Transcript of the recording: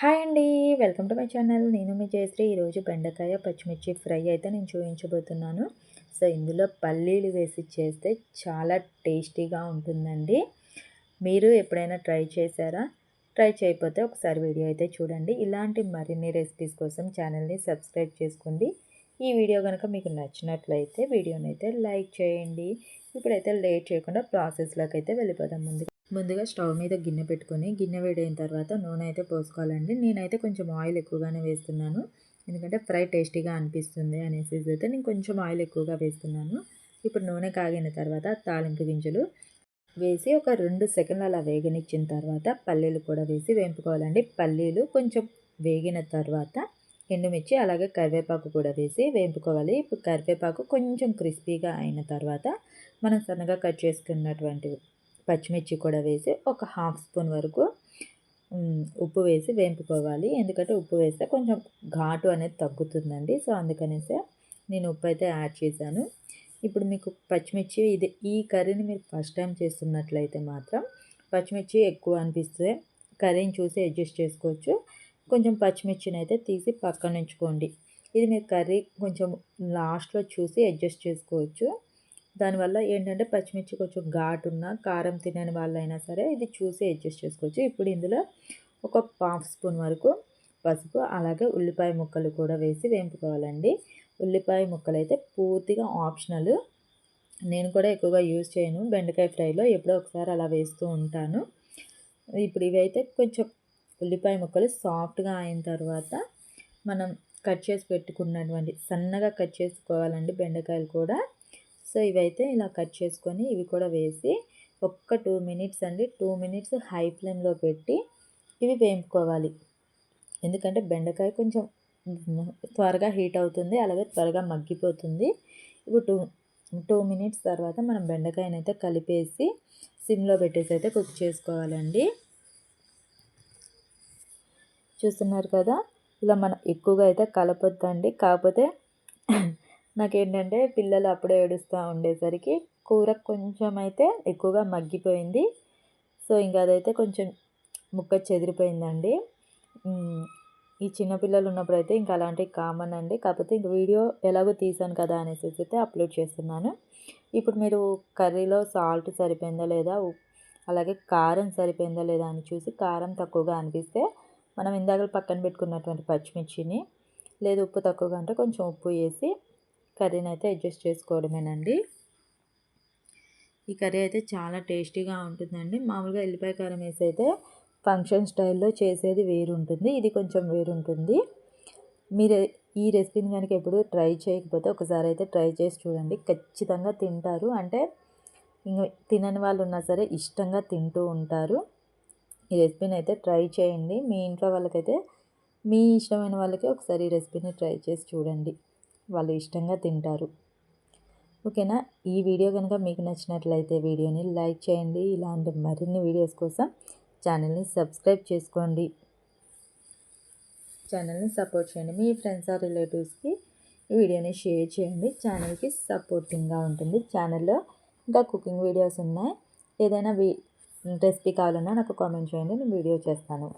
Hi అండి welcome to my channel. నేను మీ జయశ్రీ. ఈరోజు బెండకాయ పచ్చిమిర్చి ఫ్రై అయితే నేను చూపించబోతున్నాను సో ఇందులో పల్లీలు వేసి చేస్తే చాలా టేస్టీగా ఉంటుందండి. మీరు ఎప్పుడైనా ట్రై చేశారా? ట్రై చేయకపోతే ఒకసారి వీడియో అయితే చూడండి. ఇలాంటి మరిన్ని రెసిపీస్ కోసం ఛానల్ని సబ్స్క్రైబ్ చేసుకోండి. ఈ వీడియో కనుక మీకు నచ్చినట్లయితే వీడియోని అయితే లైక్ చేయండి. ఇప్పుడైతే లేట్ చేయకుండా ప్రాసెస్లోకి అయితే వెళ్ళిపోదాం ముందు ముందుగా స్టవ్ మీద గిన్నె పెట్టుకొని గిన్నె వేడైన తర్వాత నూనె అయితే పోసుకోవాలండి. నేనైతే కొంచెం ఆయిల్ ఎక్కువగానే వేస్తున్నాను. ఎందుకంటే ఫ్రై టేస్టీగా అనిపిస్తుంది అనేసి అయితే నేను కొంచెం ఆయిల్ ఎక్కువగా వేస్తున్నాను. ఇప్పుడు నూనె కాగిన తర్వాత తాలింపు గింజలు వేసి ఒక రెండు సెకండ్లు అలా వేగనిచ్చిన తర్వాత పల్లీలు కూడా వేసి వేపుకోవాలండి. పల్లీలు కొంచెం వేగిన తర్వాత ఎండుమిర్చి అలాగే కరివేపాకు కూడా వేసి వేపుకోవాలి. ఇప్పుడు కరివేపాకు కొంచెం క్రిస్పీగా అయిన తర్వాత మనం సన్నగా కట్ చేసుకున్నటువంటి పచ్చిమిర్చి కూడా వేసి ఒక హాఫ్ స్పూన్ వరకు ఉప్పు వేసి వేంపుకోవాలి. ఎందుకంటే ఉప్పు వేస్తే కొంచెం ఘాటు అనేది తగ్గుతుందండి. సో అందుకనేసి నేను ఉప్పు అయితే యాడ్ చేశాను. ఇప్పుడు మీకు పచ్చిమిర్చి ఇది ఈ కర్రీని మీరు ఫస్ట్ టైం చేస్తున్నట్లయితే మాత్రం పచ్చిమిర్చి ఎక్కువ అనిపిస్తే కర్రీని చూసి అడ్జస్ట్ చేసుకోవచ్చు. కొంచెం పచ్చిమిర్చిని అయితే తీసి పక్కన ఉంచుకోండి. ఇది మీరు కర్రీ కొంచెం లాస్ట్లో చూసి అడ్జస్ట్ చేసుకోవచ్చు. దానివల్ల ఏంటంటే పచ్చిమిర్చి కొంచెం ఘాటు ఉన్న కారం తినని వాళ్ళైనా సరే ఇది చూసి అడ్జస్ట్ చేసుకోవచ్చు. ఇప్పుడు ఇందులో ఒక హాఫ్ స్పూన్ వరకు పసుపు అలాగే ఉల్లిపాయ ముక్కలు కూడా వేసి వేంపుకోవాలండి. ఉల్లిపాయ ముక్కలు అయితే పూర్తిగా ఆప్షనల్. నేను కూడా ఎక్కువగా యూజ్ చేయను. బెండకాయ ఫ్రైలో ఎప్పుడో ఒకసారి అలా వేస్తూ ఉంటాను. ఇప్పుడు ఇవైతే కొంచెం ఉల్లిపాయ ముక్కలు సాఫ్ట్గా అయిన తర్వాత మనం కట్ చేసి పెట్టుకున్నటువంటి సన్నగా కట్ చేసుకోవాలండి బెండకాయలు కూడా. సో ఇవైతే ఇలా కట్ చేసుకొని ఇవి కూడా వేసి ఒక్క టూ మినిట్స్ అండి టూ మినిట్స్ హై ఫ్లేమ్లో పెట్టి ఇవి వేయించుకోవాలి ఎందుకంటే బెండకాయ కొంచెం త్వరగా హీట్ అవుతుంది అలాగే త్వరగా మగ్గిపోతుంది. ఇప్పుడు టూ టూ మినిట్స్ తర్వాత మనం బెండకాయని అయితే కలిపేసి సిమ్లో పెట్టేసి అయితే కుక్ చేసుకోవాలండి. చూస్తున్నారు కదా ఇలా మనం ఎక్కువగా అయితే కలపొద్దండి. కాకపోతే నాకేంటంటే పిల్లలు అప్పుడే ఏడుస్తూ ఉండేసరికి కూర కొంచెం అయితే ఎక్కువగా మగ్గిపోయింది. సో ఇంకా అదైతే కొంచెం ముక్క చెదిరిపోయిందండి. ఈ చిన్నపిల్లలు ఉన్నప్పుడు అయితే ఇంకా అలాంటివి కామన్ అండి. కాకపోతే ఇంక వీడియో ఎలాగో తీసాను కదా అనేసి అయితే అప్లోడ్ చేస్తున్నాను. ఇప్పుడు మీరు కర్రీలో సాల్ట్ సరిపోయిందా లేదా? అలాగే కారం సరిపోయిందా లేదా అని చూసి కారం తక్కువగా అనిపిస్తే మనం ఇందాక పక్కన పెట్టుకున్నటువంటి పచ్చిమిర్చిని లేదు ఉప్పు తక్కువగా అంటే కొంచెం ఉప్పు వేసి కర్రీని అయితే అడ్జస్ట్ చేసుకోవడమేనండి. ఈ కర్రీ అయితే చాలా టేస్టీగా ఉంటుందండి. మామూలుగా ఎల్లిపాయ కారం వేసి అయితే ఫంక్షన్ స్టైల్లో చేసేది వేరు ఉంటుంది ఇది కొంచెం వేరు ఉంటుంది మీరు ఈ రెసిపీని కనుక ఎప్పుడు ట్రై చేయకపోతే ఒకసారి అయితే ట్రై చేసి చూడండి. ఖచ్చితంగా తింటారు. అంటే ఇంక తినని వాళ్ళు ఉన్నా సరే ఇష్టంగా తింటూ ఉంటారు. ఈ రెసిపీని అయితే ట్రై చేయండి. మీ ఇంట్లో వాళ్ళకైతే మీ ఇష్టమైన వాళ్ళకి ఒకసారి ఈ రెసిపీని ట్రై చేసి చూడండి. వాళ్ళు ఇష్టంగా తింటారు. ఓకేనా? ఈ వీడియో కనుక మీకు నచ్చినట్లయితే వీడియోని లైక్ చేయండి. ఇలాంటి మరిన్ని వీడియోస్ కోసం ఛానల్ని సబ్స్క్రైబ్ చేసుకోండి. ఛానల్ని సపోర్ట్ చేయండి. మీ ఫ్రెండ్స్ ఆర్ రిలేటివ్స్కి ఈ వీడియోని షేర్ చేయండి. ఛానల్కి సపోర్టింగ్గా ఉంటుంది. ఛానల్లో ఇంకా కుకింగ్ వీడియోస్ ఉన్నాయి. ఏదైనా రెసిపీ కావాలన్నా నాకు కామెంట్ చేయండి. నేను వీడియో చేస్తాను.